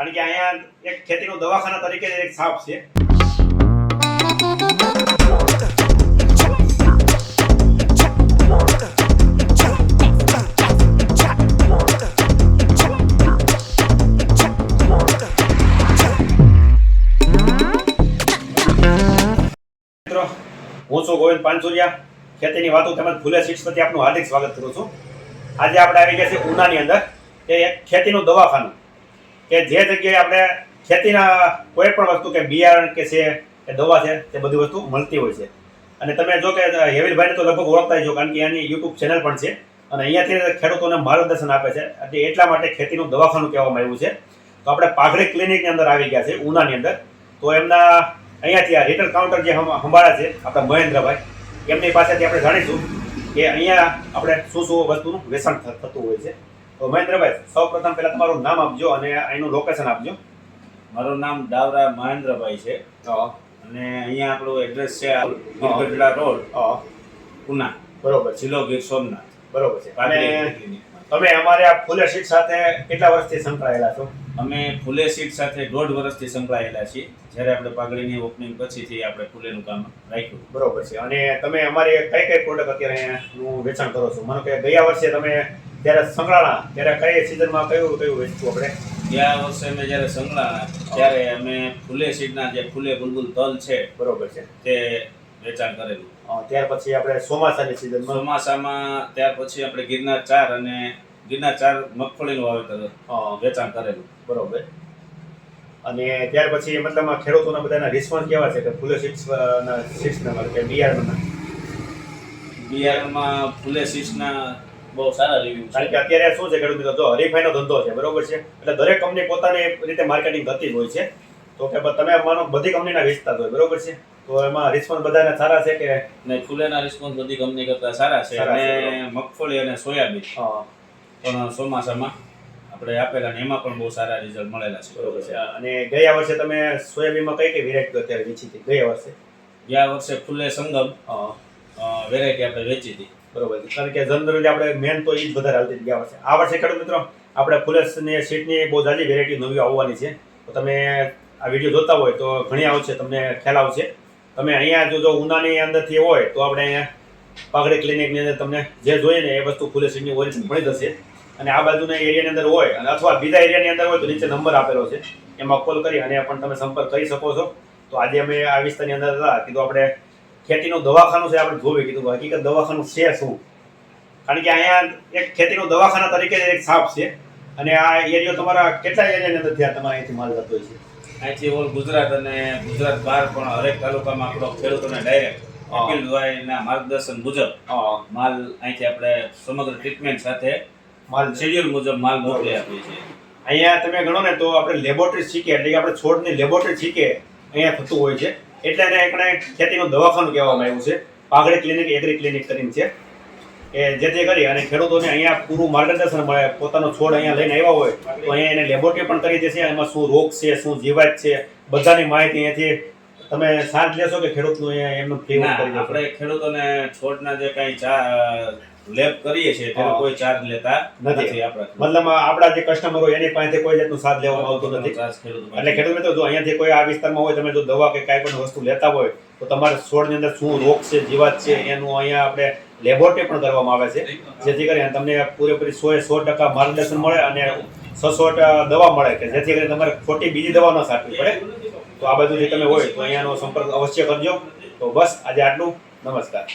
કારણ કે અહીંયા એક ખેતીનું દવાખાના તરીકે એક સાપ છે. હું છું ગોવિંદ પાનસુરિયા. ખેતીની વાતો તેમજ ફૂલે સીટ્સ પરથી આપનું હાર્દિક સ્વાગત કરું છું. આજે આપણે આવી ગયા છે ઉનાની અંદર એ ખેતીનું દવાખાનું. કે જે જગ્યાએ આપણે ખેતીના કોઈ પણ વસ્તુ કે બિયારણ કે છે, કે દવા છે, તે બધી વસ્તુ મળતી હોય છે. અને તમે જો કે હેવિલભાઈને તો લગભગ ઓળખતા છો કારણ કે એની યુટ્યુબ ચેનલ પણ છે. અને અહીંયાથી ખેડૂતોને માર્ગદર્શન આપે છે. એટલે એટલા માટે ખેતીનું દવાખાનું કહેવામાં આવ્યું છે. તો આપણે પાઘડી ક્લિનિકની અંદર આવી ગયા છે, ઉનાની અંદર. તો એમના અહીંયાથી આ રિટર્ન કાઉન્ટર જે સંભાળે છે, આપણા મહેન્દ્રભાઈ, એમની પાસેથી આપણે જાણીશું કે અહીંયા આપણે શું શું વસ્તુનું વેચાણ થતું હોય છે. તો મહેન્દ્રભાઈ સૌ પ્રથમ પહેલાં તમારું નામ આપજો અને અહીંનું લોકેશન આપજો. મારું નામ દાવરા મહેન્દ્રભાઈ છે. અને અહીંયા આપણું એડ્રેસ છે ગીરગઢડા રોડ. પુના. બરોબર જિલ્લો ગીર સોમનાથ. બરોબર છે. અને તમે અમારે આ ફૂલે સીટ સાથે કેટલા વર્ષથી સંકળાયેલા છો? અમે ફૂલે સીટ સાથે દોઢ વર્ષથી સંકળાયેલા છીએ. જ્યારે આપણે પાઘડીની ઓપનિંગ પછીથી આપણે ફૂલેનું કામ રાખ્યું. બરોબર છે. અને તમે અમારી કઈ કઈ પ્રોડક્ટ અત્યારે વેચાણ કરો છો? માનો કે ગયા વર્ષે તમે જ્યારે સંકળાણા ત્યારે કઈ સિઝનમાં કયું કયું વેચતું આપણે? ગયા વર્ષે અમે જ્યારે સંકળાણા ત્યારે અમે ફૂલે સીડના જે ફૂલે બુલબુલ તલ છે બરોબર છે. તે વેચાણ કરેલું. ત્યાર પછી આપણે ચોમાસાની સિઝનમાં ચોમાસામાં ત્યાર પછી આપણે ગિરનાર ચાર અને ગિરનાર ચાર મગફળીનું વાવેતર વેચાણ કરેલું. બરોબર. અને ત્યાર પછી મતલબ ખેડૂતોના બધાના રિસ્પોન્સ કેવા છે? કે ફૂલે સીડ્સ ના સિક્સ ના કે બિયારણના? બિયારણમાં ફૂલે સીટ્સના બહુ સારા રિવ્યુ કારણ કે અત્યારે શું છે ખેડૂત મિત્રો જો હરીફાઈનો ધંધો છે બરોબર છે? એટલે દરેક કંપની પોતાની રીતે માર્કેટિંગ કરતી જ હોય છે. તો કે તમે માનો બધી કંપનીના વેચતા હોય બરોબર છે? તો એમાં રિસ્પોન્સ બધાના સારા છે કે? ને ફૂલેના રિસ્પોન્સ બધી કંપની કરતા સારા છે. અને મગફળી અને સોયાબીન. પણ ચોમાસામાં આપણે આપેલા ને એમાં પણ બહુ સારા રિઝલ્ટ મળેલા છે. બરોબર છે. અને ગયા વર્ષે તમે સોયાબીનમાં કઈ કઈ વેરાયટી અત્યારે વેચી હતી? ગયા વર્ષે? ગયા વર્ષે ફૂલે સંગમ વેરાયટી આપણે વેચી હતી. બરોબર. કારણ કે જનરલી આપણે મેન તો એ જ વધારે હાલતી ગયા વર્ષે આ વર્ષે ખેડૂત મિત્રો, આપણે ફુલેસની સીટની બહુ જાજી વેરાયટી નવી આવવાની છે. તો તમે આ વીડિયો જોતા હોય તો ઘણી આવશે, તમને ખ્યાલ આવશે. તમે અહીંયા જો જો ઉનાની અંદરથી હોય તો આપણે અહીંયા પાઘડી ક્લિનિકની અંદર તમને જે જોઈએ ને એ વસ્તુ ફુલે સીટની ઓરિજિનલ મળી જશે. અને આ બાજુના એરિયાની અંદર હોય અને અથવા બીજા એરિયાની અંદર હોય તો નીચે નંબર આપેલો છે. એમાં કોલ કરી અને પણ તમે સંપર્ક કરી શકો છો. તો આજે અમે આ વિસ્તારની અંદર હતા. કીધું આપણે ખેતીનું દવાખાનું છે આપણે જોવે કીધું હકીકત દવાખાનું છે શું? કારણ કે અહીંયા એક ખેતીનું દવાખાના તરીકે એક સાપ છે. અને આ એરિયો તમારા કેટલા એરિયાની અંદર થયા? તમારે અહીંથી માલ જતો છે. અહીંથી ઓલ ગુજરાત અને ગુજરાત બહાર પણ હરેક તાલુકામાં આપણો ખેડૂતોને ડાયરેક્ટ હા. અકિલભાઈના માર્ગદર્શન મુજબ માલ અહીંથી આપણે સમગ્ર ટ્રીટમેન્ટ સાથે માલ. શેડ્યુલ મુજબ માલ મોકલી આપીએ છીએ. અહીંયા તમે ગણો ને તો આપણે લેબોરેટરી શીખે એટલે કે આપણે છોડની લેબોરેટરી શીખે અહીંયા થતું હોય છે. એટલે એને ખેતીનું દવાખાનું કહેવામાં આવ્યું છે. પાઘડી ક્લિનિક એગ્રી ક્લિનિક કરીને છે. કે જેથી કરી અને ખેડૂતોને અહીંયા પૂરું માર્ગદર્શન મળે. પોતાનો છોડ અહીંયા લઈને આવ્યા હોય, તો અહીંયા એને લેબોરેટરી પણ કરી દેશે. એમાં શું રોગ છે, શું જીવાત છે, બધાની માહિતી અહીંયાથી તમે સાથ લેશો કે ખેડૂતનું અહીંયા એમનું દેશો? આપણે ખેડૂતોને છોડના જે કઈ લેબ કરીએ છીએ તેનો કોઈ ચાર્જ લેતા નથી. આપણે મતલબ આપણા જે કસ્ટમર હોય એની પાસેથી કોઈ જાતનું સાથ લેવામાં આવતો નથી. એટલે ખેડૂત મિત્રો જો અહીંયાથી કોઈ આ વિસ્તારમાં હોય તમે જો દવા કે કાંઈ પણ વસ્તુ લેતા હોય તો તમારે છોડની અંદર શું રોગ છે જીવાત છે એનું અહીંયા આપણે લેબોરેટરી પણ કરવામાં આવે છે. જેથી કરીને તમને પૂરેપૂરી સો સો ટકા માર્ગદર્શન મળે અને સચોટ દવા મળે કે જેથી કરીને તમારે ખોટી બીજી દવા ન સાચવી પડે. તો આ બધું જે તમે હોય તો અહીંયાનો સંપર્ક અવશ્ય કરજો. તો બસ આજે આટલું. નમસ્કાર.